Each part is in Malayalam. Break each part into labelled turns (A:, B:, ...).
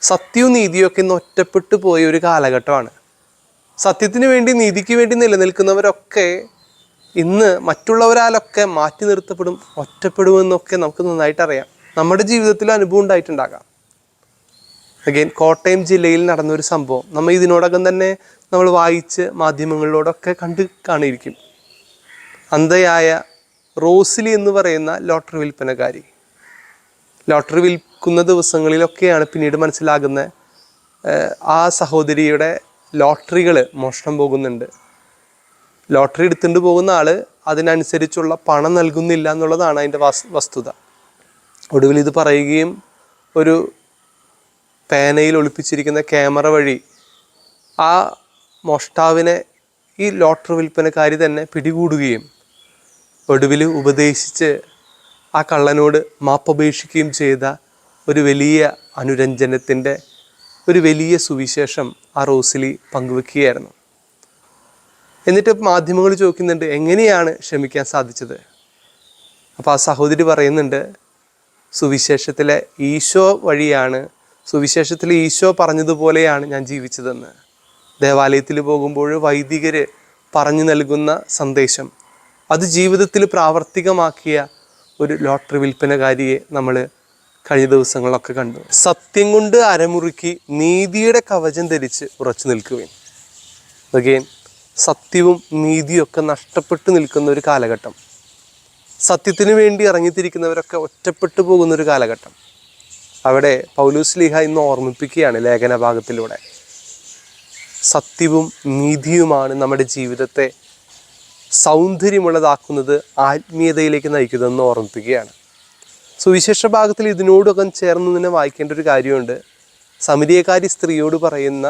A: സത്യവും നീതിയും ഒക്കെ ഇന്ന് ഒറ്റപ്പെട്ടു പോയ ഒരു കാലഘട്ടമാണ്. സത്യത്തിന് വേണ്ടി നീതിക്ക് വേണ്ടി നിലനിൽക്കുന്നവരൊക്കെ ഇന്ന് മറ്റുള്ളവരാലൊക്കെ മാറ്റി നിർത്തപ്പെടും ഒറ്റപ്പെടുമെന്നൊക്കെ നമുക്ക് നന്നായിട്ട് അറിയാം. നമ്മുടെ ജീവിതത്തിൽ അനുഭവം ഉണ്ടായിട്ടുണ്ടാകാം. അഗൈൻ കോട്ടയം ജില്ലയിൽ നടന്നൊരു സംഭവം. നമ്മൾ ഇതിനോടകം തന്നെ നമ്മൾ വായിച്ച് മാധ്യമങ്ങളിലൂടെയൊക്കെ കണ്ട് കാണിയിരിക്കും. അന്ധയായ റോസിലി എന്ന് പറയുന്ന ലോട്ടറി വിൽപ്പനക്കാരി. ലോട്ടറി വിൽക്കുന്ന ദിവസങ്ങളിലൊക്കെയാണ് പിന്നീട് മനസ്സിലാകുന്ന ആ സഹോദരിയുടെ ലോട്ടറികൾ മോഷണം പോകുന്നുണ്ട്. ലോട്ടറി എടുത്തുകൊണ്ട് പോകുന്ന ആൾ അതിനനുസരിച്ചുള്ള പണം നൽകുന്നില്ല എന്നുള്ളതാണ് അതിന്റെ വസ് വസ്തുത. ഒടുവിൽ ഇത് പറയുകയും ഒരു പേനയിൽ ഒളിപ്പിച്ചിരിക്കുന്ന ക്യാമറ വഴി ആ മോഷ്ടാവിനെ ഈ ലോട്ടറി വിൽപ്പനക്കാരി തന്നെ പിടികൂടുകയും ഒടുവിൽ ഉപദേശിച്ച് ആ കള്ളനോട് മാപ്പപേക്ഷിക്കുകയും ചെയ്ത ഒരു വലിയ അനുരഞ്ജനത്തിന്റെ ഒരു വലിയ സുവിശേഷം ആ റോസിലി പങ്കുവെക്കുകയായിരുന്നു. എന്നിട്ട് മാധ്യമങ്ങൾ ചോദിക്കുന്നുണ്ട് എങ്ങനെയാണ് ക്ഷമിക്കാൻ സാധിച്ചത്? അപ്പോൾ ആ സഹോദരി പറയുന്നുണ്ട് സുവിശേഷത്തിലെ ഈശോ വഴിയാണ് സുവിശേഷത്തിൽ ഈശോ പറഞ്ഞതുപോലെയാണ് ഞാൻ ജീവിച്ചതെന്ന്. ദേവാലയത്തിൽ പോകുമ്പോൾ വൈദികർ പറഞ്ഞു നൽകുന്ന സന്ദേശം അത് ജീവിതത്തിൽ പ്രാവർത്തികമാക്കിയ ഒരു ലോട്ടറി വിൽപ്പനകാരിയെ നമ്മൾ കഴിഞ്ഞ ദിവസങ്ങളിലൊക്കെ കണ്ടു. സത്യം കൊണ്ട് അരമുറുക്കി നീതിയുടെ കവചം ധരിച്ച് ഉറച്ചു നിൽക്കുകയും അഗെയിൻ സത്യവും നീതിയും ഒക്കെ നഷ്ടപ്പെട്ടു നിൽക്കുന്ന ഒരു കാലഘട്ടം. സത്യത്തിനു വേണ്ടി ഇറങ്ങിത്തിരിക്കുന്നവരൊക്കെ ഒറ്റപ്പെട്ടു പോകുന്ന ഒരു കാലഘട്ടം. അവിടെ പൗലൂസ് ലീഹ ഇന്ന് ഓർമ്മിപ്പിക്കുകയാണ് ലേഖന ഭാഗത്തിലൂടെ സത്യവും നീതിയുമാണ് നമ്മുടെ ജീവിതത്തെ സൗന്ദര്യമുള്ളതാക്കുന്നത് ആത്മീയതയിലേക്ക് നയിക്കുന്നതെന്ന് ഓർമ്മിപ്പിക്കുകയാണ്. സുവിശേഷ ഭാഗത്തിൽ ഇതിനോടൊക്കെ ചേർന്ന് തന്നെ വായിക്കേണ്ട ഒരു കാര്യമുണ്ട്. സമിതിയക്കാരി സ്ത്രീയോട് പറയുന്ന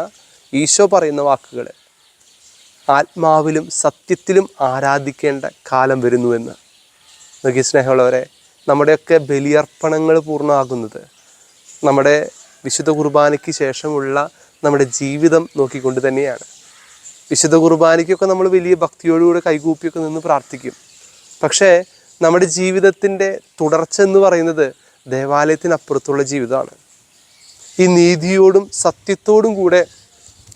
A: ഈശോ പറയുന്ന വാക്കുകൾ ആത്മാവിലും സത്യത്തിലും ആരാധിക്കേണ്ട കാലം വരുന്നുവെന്ന് നോക്കി സ്നേഹമുള്ളവരെ നമ്മുടെയൊക്കെ ബലിയർപ്പണങ്ങൾ പൂർണമാകുന്നത് നമ്മുടെ വിശുദ്ധ കുർബാനയ്ക്ക് ശേഷമുള്ള നമ്മുടെ ജീവിതം നോക്കിക്കൊണ്ട് തന്നെയാണ്. വിശുദ്ധ കുർബാനയ്ക്കൊക്കെ നമ്മൾ വലിയ ഭക്തിയോടുകൂടെ കൈകൂപ്പിയൊക്കെ നിന്ന് പ്രാർത്ഥിക്കും. പക്ഷേ നമ്മുടെ ജീവിതത്തിന്റെ തുടർച്ച എന്ന് പറയുന്നത് ദേവാലയത്തിനപ്പുറത്തുള്ള ജീവിതമാണ്. ഈ നീതിയോടും സത്യത്തോടും കൂടെ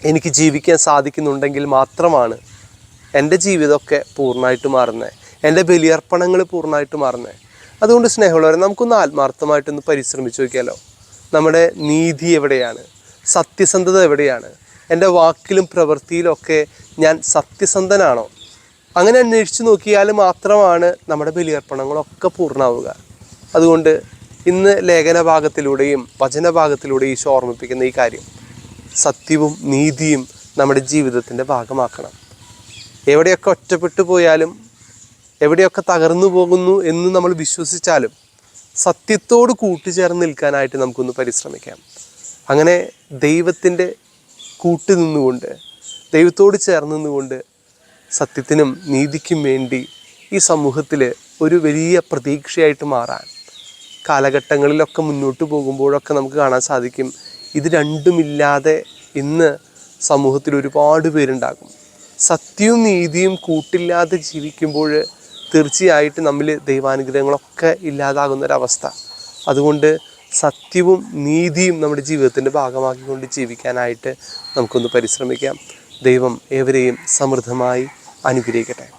A: എനിക്ക് ജീവിക്കാൻ സാധിക്കുന്നുണ്ടെങ്കിൽ മാത്രമാണ് എന്റെ ജീവിതമൊക്കെ പൂർണമായിട്ട് മാറുന്നത്. എന്റെ ബലിയർപ്പണങ്ങൾ പൂർണമായിട്ട് മാറുന്നത്. അതുകൊണ്ട് സ്നേഹമുള്ളവരെ നമുക്കൊന്ന് ആത്മാർത്ഥമായിട്ടൊന്ന് പരിശ്രമിച്ച് നോക്കിയാലോ? നമ്മുടെ നീതി എവിടെയാണ്? സത്യസന്ധത എവിടെയാണ്? എന്റെ വാക്കിലും പ്രവൃത്തിയിലും ഒക്കെ ഞാൻ സത്യസന്ധനാണോ? അങ്ങനെ അന്വേഷിച്ച് നോക്കിയാൽ മാത്രമാണ് നമ്മുടെ ബലിയർപ്പണങ്ങളൊക്കെ പൂർണമാവുക അതുകൊണ്ട് ഇന്ന് ലേഖന ഭാഗത്തിലൂടെയും വചന ഭാഗത്തിലൂടെയും ഈശോ ഓർമ്മിപ്പിക്കുന്ന ഈ കാര്യം സത്യവും നീതിയും നമ്മുടെ ജീവിതത്തിന്റെ ഭാഗമാക്കണം. എവിടെയൊക്കെ ഒറ്റപ്പെട്ടു പോയാലും എവിടെയൊക്കെ തകർന്നു പോകുന്നു എന്ന് നമ്മൾ വിശ്വസിച്ചാലും സത്യത്തോട് കൂട്ടുചേർന്ന് നിൽക്കാനായിട്ട് നമുക്കൊന്ന് പരിശ്രമിക്കാം. അങ്ങനെ ദൈവത്തിന്റെ കൂട്ടു നിന്നുകൊണ്ട് ദൈവത്തോട് ചേർന്ന് നിന്നുകൊണ്ട് സത്യത്തിനും നീതിക്കും വേണ്ടി ഈ സമൂഹത്തിൽ ഒരു വലിയ പ്രതീക്ഷയായിട്ട് മാറാൻ കാലഘട്ടങ്ങളിലൊക്കെ മുന്നോട്ട് പോകുമ്പോഴൊക്കെ നമുക്ക് കാണാൻ സാധിക്കും ഇത് രണ്ടുമില്ലാതെ ഇന്ന് സമൂഹത്തിൽ ഒരുപാട് പേരുണ്ടാകും. സത്യവും നീതിയും കൂട്ടില്ലാതെ ജീവിക്കുമ്പോൾ തീർച്ചയായിട്ടും നമ്മിൽ ദൈവാനുഗ്രഹങ്ങളൊക്കെ ഇല്ലാതാകുന്ന ഒരവസ്ഥ അതുകൊണ്ട് സത്യവും നീതിയും നമ്മുടെ ജീവിതത്തിന്റെ ഭാഗമാക്കിക്കൊണ്ട് ജീവിക്കാനായിട്ട് നമുക്കൊന്ന് പരിശ്രമിക്കാം. ദൈവം ഏവരെയും സമൃദ്ധമായി അനുഗ്രഹിക്കട്ടെ.